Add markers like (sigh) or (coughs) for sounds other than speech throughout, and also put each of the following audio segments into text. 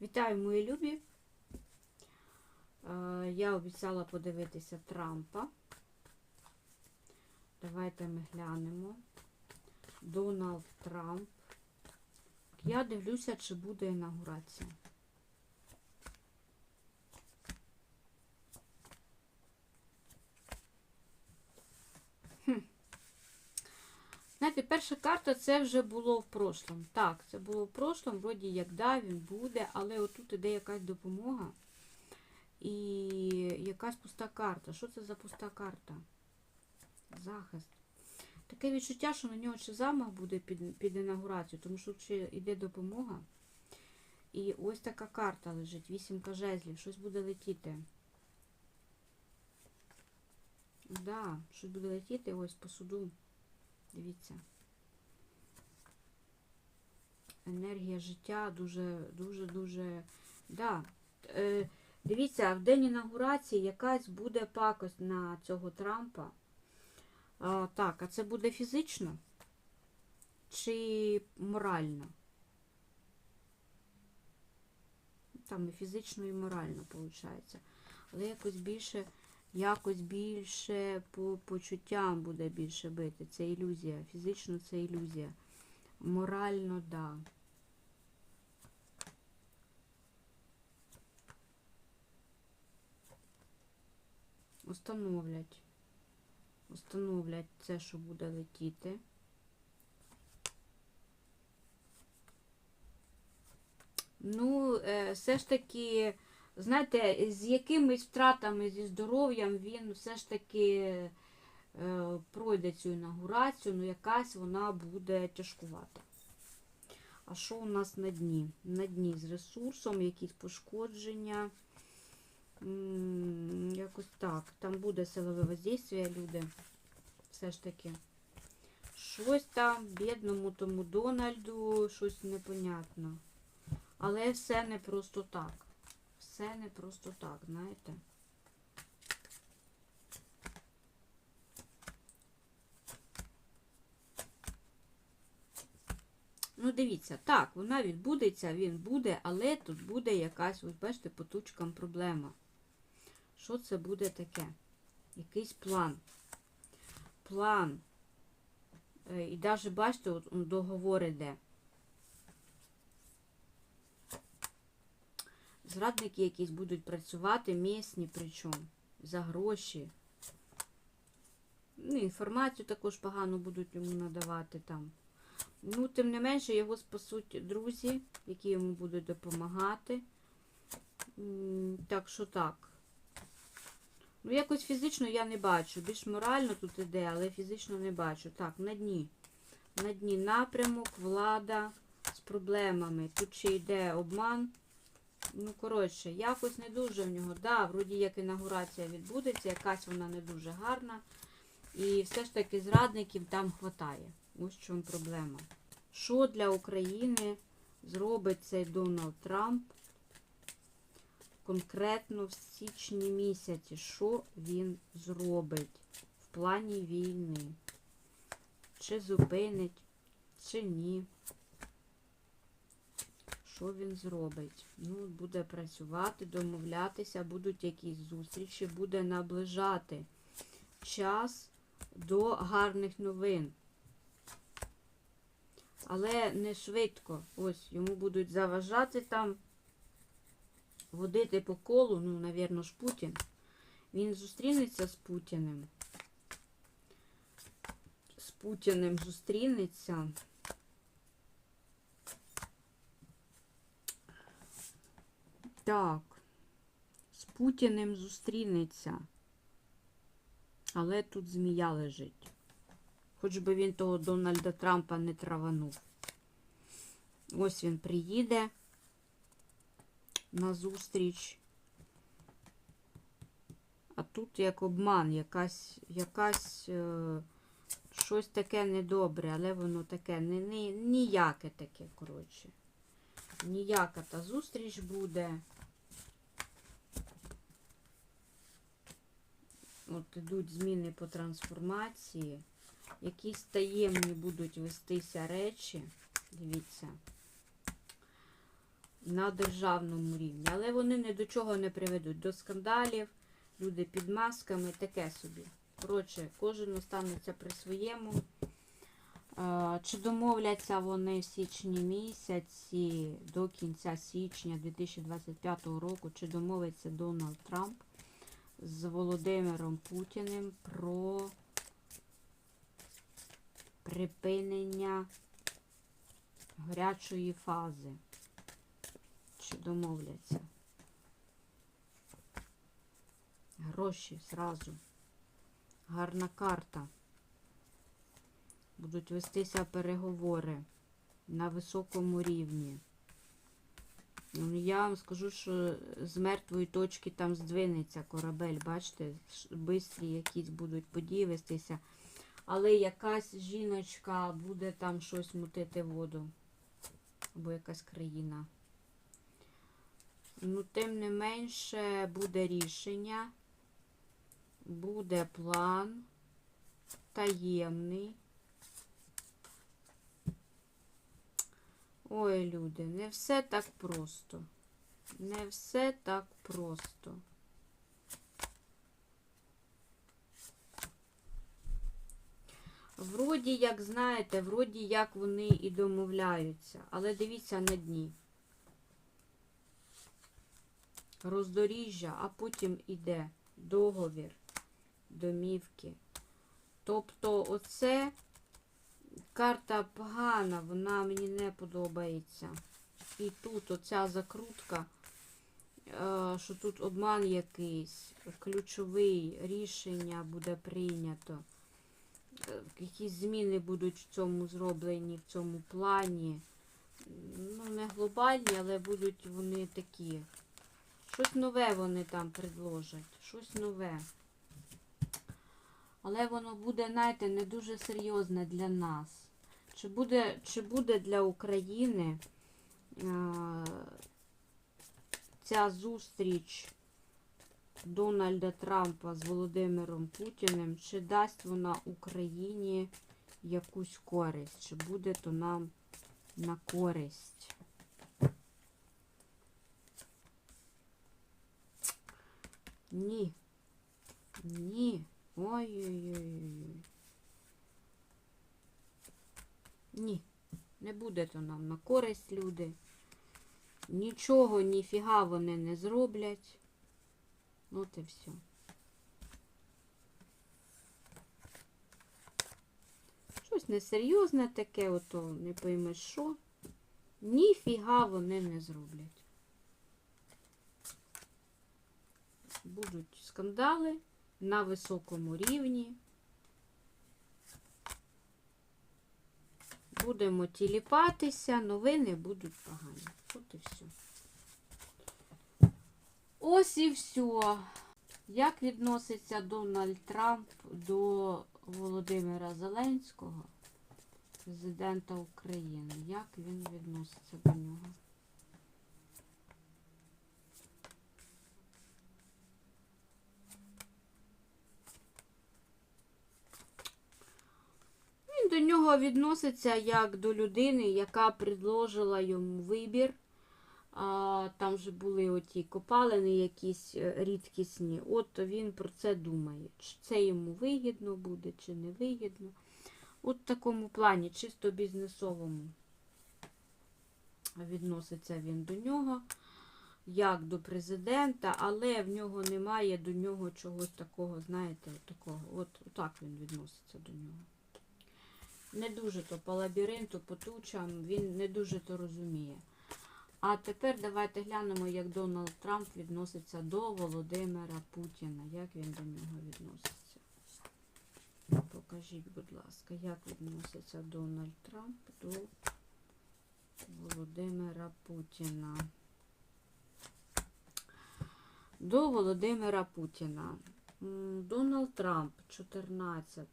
Вітаю, мої любі. Е, Я обіцяла подивитися Трампа. Давайте ми глянемо. Дональд Трамп. Я дивлюся, чи буде інаугурація. Знаєте, перша карта це вже було в прошлому. Так, це було в прошлому, вроді як да, він буде, але отут іде якась допомога і якась пуста карта. Що це за пуста карта? Захист. Таке відчуття, що на нього ще замах буде під, під інаугурацію, тому що ще йде допомога. І ось така карта лежить, вісімка жезлів, щось буде летіти. Да, щось буде летіти ось по суду. Дивіться. Енергія життя дуже, дуже, дуже. Да. Е, дивіться, в день інаугурації якась буде пакость на цього Трампа. А, так, а це буде фізично чи морально? Там і фізично, і морально, виходить. Але якось більше якось більше по почуттям буде більше бити. Це ілюзія. Фізично це ілюзія. Морально, да. Установлять. Установлять це, що буде летіти. Ну, е, все ж таки. Знаєте, з якимись втратами зі здоров'ям він все ж таки е, пройде цю інаугурацію, ну якась вона буде тяжкувата. А що у нас на дні? На дні з ресурсом, якісь пошкодження. Якось так. Там буде силове воздействие, люди. Все ж таки. Щось там, бідному тому Дональду, щось непонятно. Але все не просто так все не просто так, знаєте. Ну, дивіться, так, вона відбудеться, він буде, але тут буде якась, ось бачите, по тучкам проблема. Що це буде таке? Якийсь план. План. Е, І навіть, бачите, от договор іде. Зрадники якісь будуть працювати місні, причому за гроші. Ну, інформацію також погано будуть йому надавати там. Ну, тим не менше, його спасуть друзі, які йому будуть допомагати. Так що так. Ну, якось фізично я не бачу. Більш морально тут іде, але фізично не бачу. Так, на дні. На дні напрямок, влада з проблемами. Тут ще йде обман. Ну, коротше, якось не дуже в нього. Да, вроді як інаугурація відбудеться, якась вона не дуже гарна. І все ж таки зрадників там хватає. Ось в чому проблема. Що для України зробить цей Дональд Трамп конкретно в січні місяці? Що він зробить в плані війни? Чи зупинить, чи ні? Що він зробить? Ну, буде працювати, домовлятися, будуть якісь зустрічі, буде наближати час до гарних новин. Але не швидко. Ось, йому будуть заважати там, водити по колу, ну, навірно, ж Путін. Він зустрінеться з Путіним. З Путіним зустрінеться. Так, з Путіним зустрінеться. Але тут змія лежить. Хоч би він того Дональда Трампа не траванув. Ось він приїде на зустріч. А тут як обман, якась, якась е, щось таке недобре, але воно таке не, не, ніяке таке, коротше. Ніяка та зустріч буде. От ідуть зміни по трансформації. Якісь таємні будуть вестися речі. Дивіться. на державному рівні. Але вони ні до чого не приведуть. До скандалів, люди під масками, таке собі. Коротше, кожен останеться при своєму. Чи домовляться вони в січні місяці до кінця січня 2025 року, чи домовиться Дональд Трамп з Володимиром Путіним про припинення гарячої фази? Чи домовляться? Гроші зразу. Гарна карта. Будуть вестися переговори на високому рівні. Ну, Я вам скажу, що з мертвої точки там здвинеться корабель, бачите, швидкі якісь будуть події вестися. Але якась жіночка буде там щось мутити воду. Або якась країна. Ну, тим не менше, буде рішення, буде план таємний. Ой, люди, не все так просто. Не все так просто. Вроді, як знаєте, вроді як вони і домовляються, але дивіться на дні. Роздоріжжя, а потім іде договір, домівки. Тобто, оце карта погана, вона мені не подобається. І тут оця закрутка, е, що тут обман якийсь, ключовий рішення буде прийнято. Е, Якісь зміни будуть в цьому зроблені, в цьому плані. Ну, не глобальні, але будуть вони такі. Щось нове вони там предложать. Щось нове. Але воно буде, знаєте, не дуже серйозне для нас. Чи буде, чи буде для України е, ця зустріч Дональда Трампа з Володимиром Путіним, чи дасть вона Україні якусь користь? Чи буде то нам на користь? Ні. Ні. Ой-ой-ой. Ні, не буде то нам на користь, люди. Нічого, ніфіга вони не зроблять. От і все. Щось несерйозне таке, ото не поймеш що. Ніфіга вони не зроблять. Будуть скандали на високому рівні. Будемо тіліпатися, новини будуть погані. От і все. Ось і все. Як відноситься Дональд Трамп до Володимира Зеленського, президента України? Як він відноситься до нього? Він до нього відноситься як до людини, яка предложила йому вибір. А, там же були оті копалини якісь е, рідкісні. От він про це думає. Чи це йому вигідно буде, чи не вигідно. От в такому плані, чисто бізнесовому відноситься він до нього, як до президента, але в нього немає до нього чогось такого, знаєте, такого. От так він відноситься до нього. Не дуже то по лабіринту, по тучам, він не дуже то розуміє. А тепер давайте глянемо, як Дональд Трамп відноситься до Володимира Путіна. Як він до нього відноситься? Покажіть, будь ласка, як відноситься Дональд Трамп до Володимира Путіна. До Володимира Путіна. Дональд Трамп, 14.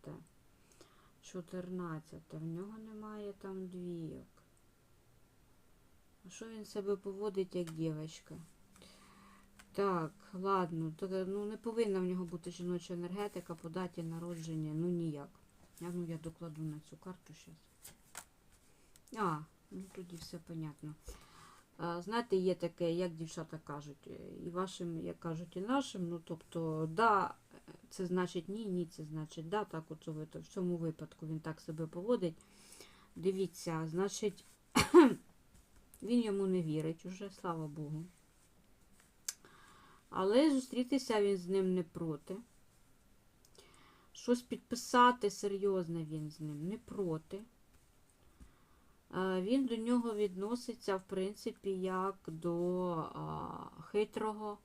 14. В нього немає там двійок. А що він себе поводить як дівчинка? Так, ладно, так, ну не повинна в нього бути жіноча енергетика по даті народження, ну ніяк. Я, ну, я докладу на цю карту зараз. А, ну тоді все понятно. Знаєте, є таке, як дівчата кажуть, е, і вашим, як кажуть, і нашим. Ну, тобто, да, це значить ні, ні, це значить да. Так, от в цьому випадку він так себе поводить. Дивіться, значить, (coughs) він йому не вірить уже, слава Богу. Але зустрітися він з ним не проти. Щось підписати серйозне він з ним не проти. Е, Він до нього відноситься, в принципі, як до а, хитрого,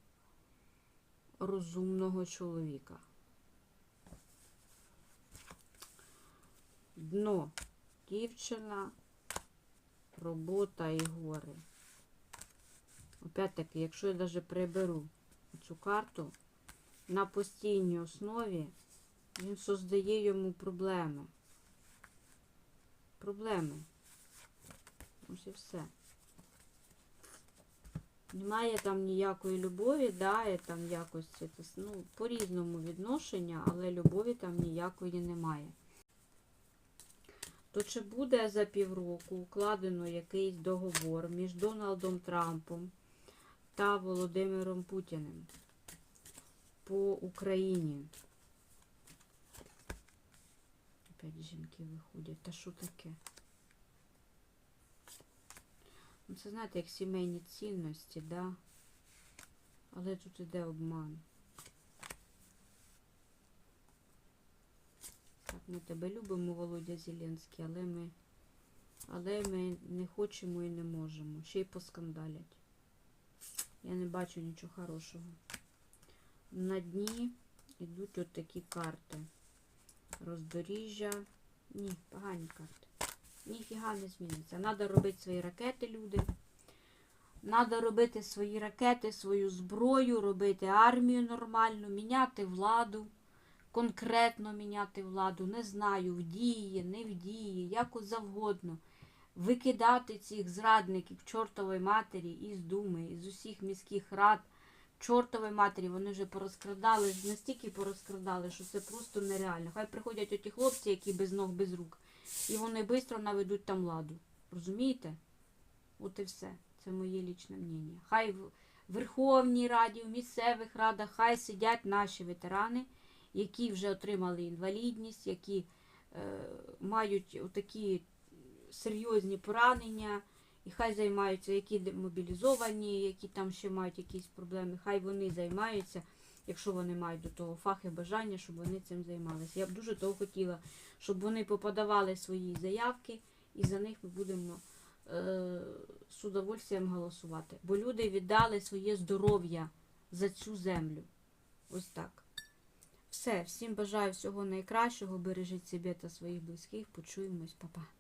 розумного чоловіка. Дно. Дівчина, робота і гори. Опять-таки, якщо я навіть приберу цю карту, на постійній основі він создає йому проблеми. Проблеми. Ось і все. Немає там ніякої любові, да, там якось ну, по-різному відношення, але любові там ніякої немає. То чи буде за півроку укладено якийсь договор між Дональдом Трампом та Володимиром Путіним по Україні? Опять жінки виходять. Та що таке? Ну, це знаєте, як сімейні цінності, да? Але тут іде обман. Так, ми тебе любимо, Володя Зеленський, але ми, але ми не хочемо і не можемо. Ще й поскандалять. Я не бачу нічого хорошого. На дні йдуть от такі карти. Роздоріжжя. Ні, погані карти. Ніфіга не зміниться. Надо робити свої ракети, люди. Надо робити свої ракети, свою зброю, робити армію нормальну, міняти владу, конкретно міняти владу. Не знаю, в дії, не в дії, як завгодно. Викидати цих зрадників чортової матері із думи, із усіх міських рад. Чортової матері, вони вже порозкрадали, настільки порозкрадали, що це просто нереально. Хай приходять оті хлопці, які без ног, без рук, і вони швидко наведуть там ладу. Розумієте? От і все. Це моє лічне мнення. Хай в Верховній Раді, в місцевих радах, хай сидять наші ветерани, які вже отримали інвалідність, які е, мають такі серйозні поранення. І хай займаються, які демобілізовані, які там ще мають якісь проблеми, хай вони займаються, якщо вони мають до того фах і бажання, щоб вони цим займалися. Я б дуже того хотіла, щоб вони поподавали свої заявки, і за них ми будемо е, з удовольствием голосувати. Бо люди віддали своє здоров'я за цю землю. Ось так. Все, всім бажаю всього найкращого. Бережіть себе та своїх близьких. Почуємось, Па-па.